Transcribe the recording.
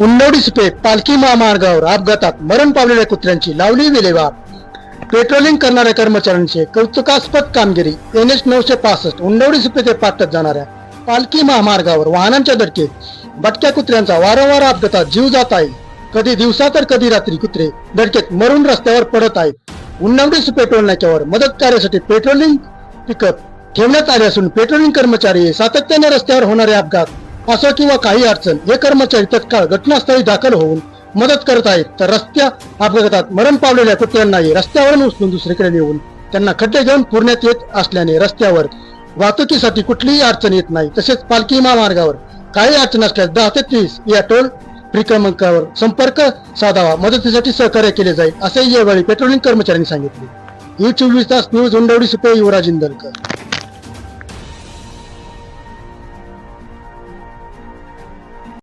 उन्नवडी सुपे पालखी महामार्गावर अपघातात मरण पावलेल्या कुत्र्यांची लावली विल्हेवाट. पेट्रोलिंग करणाऱ्या कर्मचाऱ्यांचे कौतुकास्पद कामगिरी. एन एच नऊशे पासष्ट उन्नवडी सुपे ते पाटत जाणाऱ्या पालखी महामार्गावर वाहनांच्या धडकेत भटक्या कुत्र्यांचा वारंवार अपघातात जीव जात आहे. कधी दिवसा तर कधी रात्री कुत्रे धडकेत मरून रस्त्यावर पडत आहेत. उन्नवडी सुपे टोल नाक्यावर मदत कार्यासाठी पेट्रोलिंग पिकअप ठेवण्यात आले असून पेट्रोलिंग कर्मचारी सातत्याने रस्त्यावर होणारे अपघात असं किंवा काही अडचण हे कर्मचारी तत्काळ घटनास्थळी दाखल होऊन मदत करत आहेत. तर रस्त्या अपघातात मरण पावलेल्या कुत्र्यांनाही रस्त्यावरून उचलून दुसरीकडे नेऊन त्यांना खड्डे घेऊन पुरण्यात येत असल्याने रस्त्यावर वाहतुकीसाठी कुठलीही अडचण येत नाही. तसेच पालखी महामार्गावर काही अडचण असल्यास दहा ते तीस या टोल फ्री क्रमांकावर संपर्क साधावा. मदतीसाठी सहकार्य केले जाईल असे यावेळी पेट्रोलिंग कर्मचाऱ्यांनी सांगितले. ही चोवीस तास न्यूज उंडवडी सुपे युवराज इंदलकर.